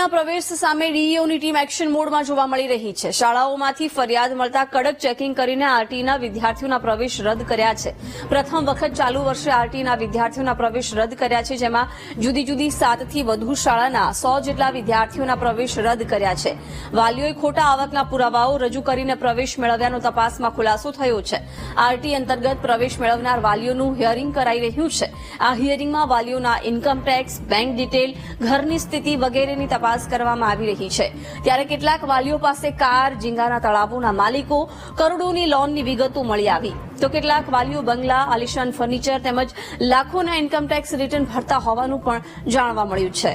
આરટીના પ્રવેશ સામે ડીઈઓની team action મોડમાં જોવા મળી રહી છે. શાળાઓમાંથી ફરિયાદ મળતા કડક ચેકિંગ કરીને આરટીના વિદ્યાર્થીઓના પ્રવેશ રદ કર્યા છે. પ્રથમ વખત ચાલુ વર્ષે આરટીના વિદ્યાર્થીઓના પ્રવેશ રદ કર્યા છે, જેમાં જુદી જુદી સાતથી વધુ શાળાના સો જેટલા વિદ્યાર્થીઓના પ્રવેશ રદ કર્યા છે. વાલીઓએ ખોટા આવકના પુરાવાઓ રજૂ કરીને પ્રવેશ મેળવ્યાનો તપાસમાં ખુલાસો થયો છે. આરટી અંતર્ગત પ્રવેશ મેળવનાર વાલીઓનું હિયરિંગ કરાઈ રહ્યું છે. આ હિયરિંગમાં વાલીઓના ઇન્કમ ટેક્સ, બેંક ડિટેલ, ઘરની સ્થિતિ વગેરેની તપાસ કરવામાં આવી રહી છે. ત્યારે કેટલાક વાલીઓ પાસે કાર ઝીંગાના તળાવોના માલિકો, કરોડોની લોનની વિગતો મળી આવી. તો કેટલાક વાલીઓ બંગલા, આલિશાન ફર્નિચર તેમજ લાખોના ઇન્કમટેક્સ રિટર્ન ભરતા હોવાનું પણ જાણવા મળ્યું છે.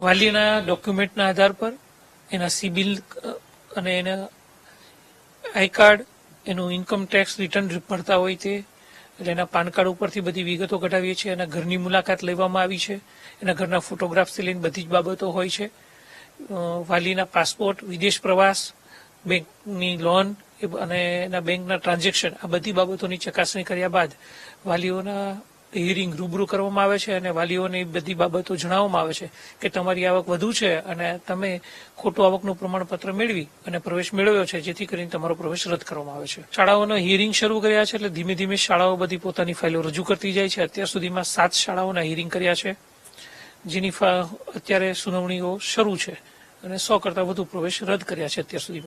વાલીના ડોક્યુમેન્ટના આધાર પર એના સિબિલ અને એના આઈ કાર્ડ, એનું ઇન્કમ ટેક્સ રિટર્ન ભરતા હોય તે એટલે એના પાન કાર્ડ ઉપરથી બધી વિગતો કઢાવીએ છીએ એના ઘરની મુલાકાત લેવામાં આવી છે. એના ઘરના ફોટોગ્રાફ્સથી લઈને બધી જ બાબતો હોય છે. વાલીના પાસપોર્ટ, વિદેશ પ્રવાસ, બેંકની લોન અને એના બેંકના ટ્રાન્ઝેક્શન આ બધી બાબતોની ચકાસણી કર્યા બાદ વાલીઓના હિયરિંગ રૂબરૂ કરવામાં આવે છે અને વાલીઓને બધી બાબતો જણાવવામાં આવે છે કે તમારી આવક વધુ છે અને તમે ખોટું આવકનું પ્રમાણપત્ર મેળવી અને પ્રવેશ મેળવ્યો છે, જેથી કરીને તમારો પ્રવેશ રદ કરવામાં આવે છે. શાળાઓના હિયરિંગ શરૂ કર્યા છે એટલે ધીમે ધીમે શાળાઓ બધી પોતાની ફાઇલો રજૂ કરતી જાય છે. અત્યાર સુધીમાં સાત શાળાઓના હિયરિંગ કર્યા છે, જેની અત્યારે સુનાવણીઓ શરૂ છે અને સો કરતાં વધુ પ્રવેશ રદ કર્યા છે અત્યાર સુધી